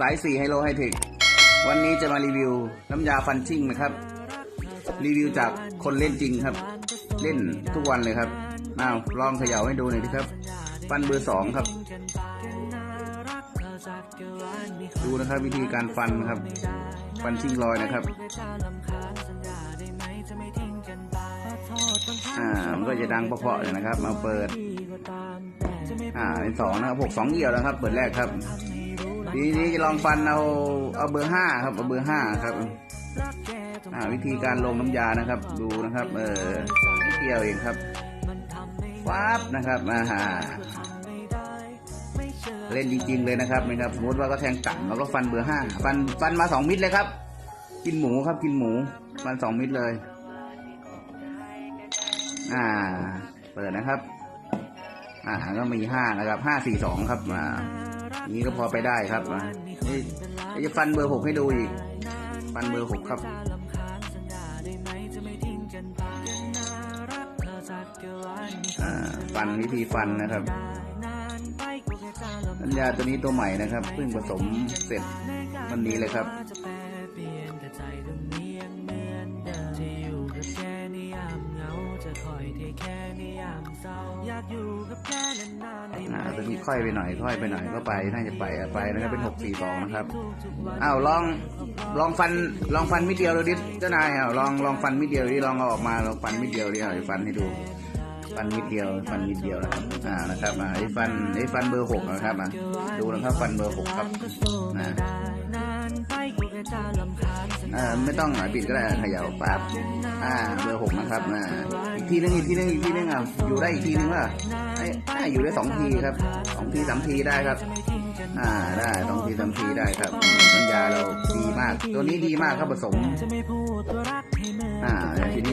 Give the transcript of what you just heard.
สายสีไฮโลไฮเทควันนี้จะมารีวิวน้ำยาฟันชิ่งนะครับ รีวิวจากคนเล่นจริงครับ เล่นทุกวันเลยครับอ้าวลองเขย่าให้ดูหน่อยครับ ฟันเบอร์สองครับ ดูนะครับวิธีการฟันครับ ฟันชิ่งรอยนะครับอ่ามันก็จะดังเพาะๆเลยนะครับ มาเปิด อ่าเป็นสองนะครับหกสองเอี่ยวนะครับ เปิดแรกครับ ทีนี้จะลองฟันเอาเอาเบอร์ห้าครับเอาเบอร์ห้าครับอ่าวิธีการลงน้ำยานะครับ ดูนะครับ เออนิดเดียวเองครับฟ้าบนะครับอ่าฮะเล่นจริง ๆ เลยนะครับนะครับสมมติว่าก็แทงต่ำแล้วก็ฟันเบอร์ห้าฟันฟันมาสองมิตรเลยครับ กินหมูครับกินหมู ฟันสองมิตรเลย อ่า เปิดนะครับ อ่าก็มีห้านะครับห้าสี่สองครับอ่า นี้ก็พอไปได้ครับอ่านี่เดี๋ยวจะฟันเบอร์หกให้ดูอีก ฟันเบอร์หกครับอ่าฟันวิธีฟันนะครับน้ำยาตัวนี้ตัวใหม่นะครับเพิ่งผสมเสร็จวันนี้เลยครับ อ่าตัวนี้ค่อยไปหน่อยค่อยไปหน่อยก็ไปน่าจะไปไปนะครับเป็นหกสี่สองนะครับอ้าวลองลองฟันลองฟันมิดเดียวดูดิเจ้านายอ้าวลองลองฟันมิดเดียวดิลองเอาออกมาลองฟันมิดเดียวดิเอาฟันให้ดู ฟันมิดเดียว ฟันมิดเดียวนะครับอ่านะครับอ่าไอ้ฟันไอ้ฟันเบอร์หกนะครับอะดูนะครับฟันเบอร์หกครับนะ อ่าไม่ต้องหายปิดก็ได้ขยับปั๊บอ่าเบอร์หกนะครับอ่าอีกทีนึงอีกทีนึงอีกทีนึงอะอยู่ได้อีกทีนึงว่าไอ้อยู่ได้สองทีครับสองทีสามทีได้ครับ อ่าได้สองทีสามทีได้ครับน้ำยาเราดีมาก ตัวนี้ดีมากครับผสม อ่าทีนี้